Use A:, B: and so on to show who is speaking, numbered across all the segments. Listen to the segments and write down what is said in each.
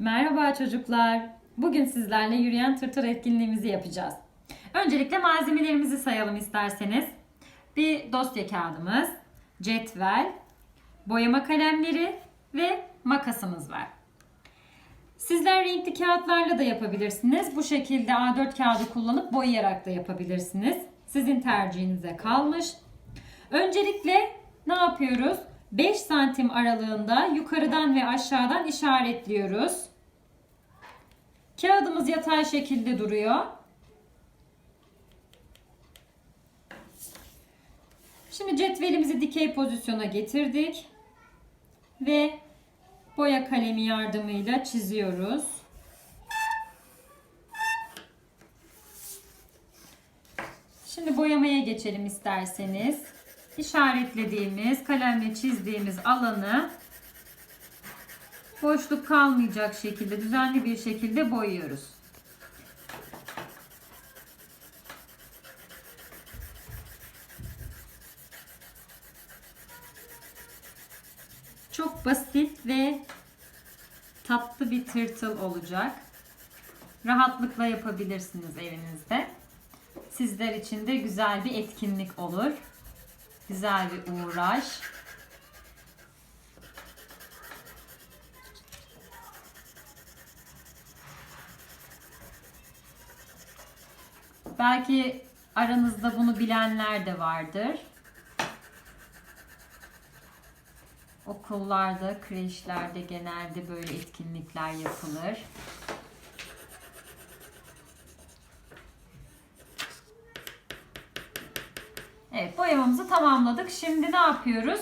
A: Merhaba çocuklar. Bugün sizlerle yürüyen tırtır etkinliğimizi yapacağız. Öncelikle malzemelerimizi sayalım isterseniz. Bir dosya kağıdımız, cetvel, boyama kalemleri ve makasımız var. Sizler renkli kağıtlarla da yapabilirsiniz. Bu şekilde A4 kağıdı kullanıp boyayarak da yapabilirsiniz. Sizin tercihinize kalmış. Öncelikle ne yapıyoruz? 5 santim aralığında yukarıdan ve aşağıdan işaretliyoruz. Kağıdımız yatay şekilde duruyor. Şimdi cetvelimizi dikey pozisyona getirdik. Ve boya kalemi yardımıyla çiziyoruz. Şimdi boyamaya geçelim isterseniz. İşaretlediğimiz, kalemle çizdiğimiz alanı boşluk kalmayacak şekilde, düzenli bir şekilde boyuyoruz. Çok basit ve tatlı bir tırtıl olacak. Rahatlıkla yapabilirsiniz evinizde. Sizler için de güzel bir etkinlik olur. Güzel bir uğraş. Belki aranızda bunu bilenler de vardır. Okullarda, kreşlerde genelde böyle etkinlikler yapılır. Evet boyamamızı tamamladık. Şimdi ne yapıyoruz?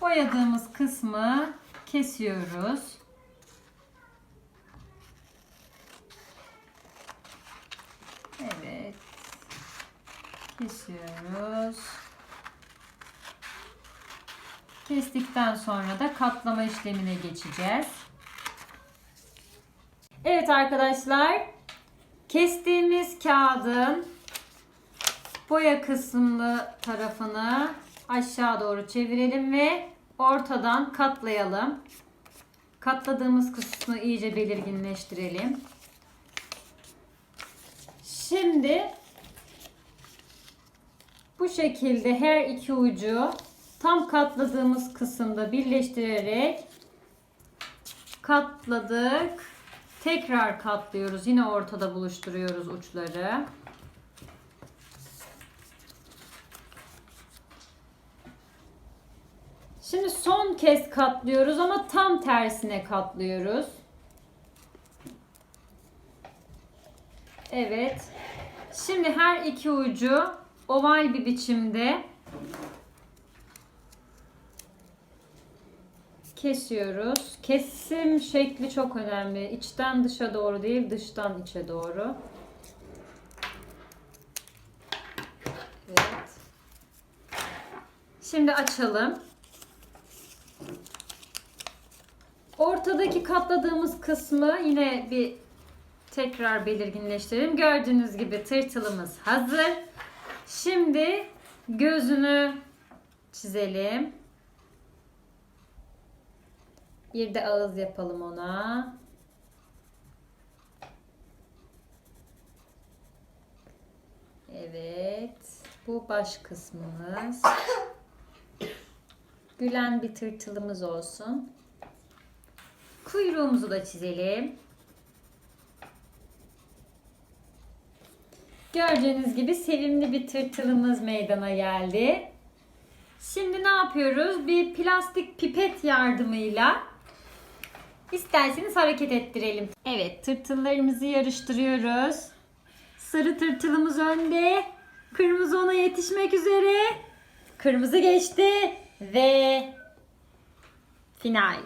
A: Boyadığımız kısmı kesiyoruz. Evet. Kesiyoruz. Kestikten sonra da katlama işlemine geçeceğiz. Evet arkadaşlar. Kestiğimiz kağıdın boya kısımlı tarafını aşağı doğru çevirelim ve ortadan katlayalım. Katladığımız kısmı iyice belirginleştirelim. Şimdi bu şekilde her iki ucu tam katladığımız kısımda birleştirerek katladık. Tekrar katlıyoruz. Yine ortada buluşturuyoruz uçları. Şimdi son kez katlıyoruz ama tam tersine katlıyoruz. Evet. Şimdi her iki ucu oval bir biçimde kesiyoruz. Kesim şekli çok önemli. İçten dışa doğru değil, dıştan içe doğru. Evet. Şimdi açalım. Ortadaki katladığımız kısmı yine bir tekrar belirginleştirelim. Gördüğünüz gibi tırtılımız hazır. Şimdi gözünü çizelim. Bir de ağız yapalım ona. Evet. Bu baş kısmımız. Gülen bir tırtılımız olsun. Kuyruğumuzu da çizelim. Gördüğünüz gibi sevimli bir tırtılımız meydana geldi. Şimdi ne yapıyoruz? Bir plastik pipet yardımıyla isterseniz hareket ettirelim. Evet, tırtıllarımızı yarıştırıyoruz. Sarı tırtılımız önde. Kırmızı ona yetişmek üzere. Kırmızı geçti ve final.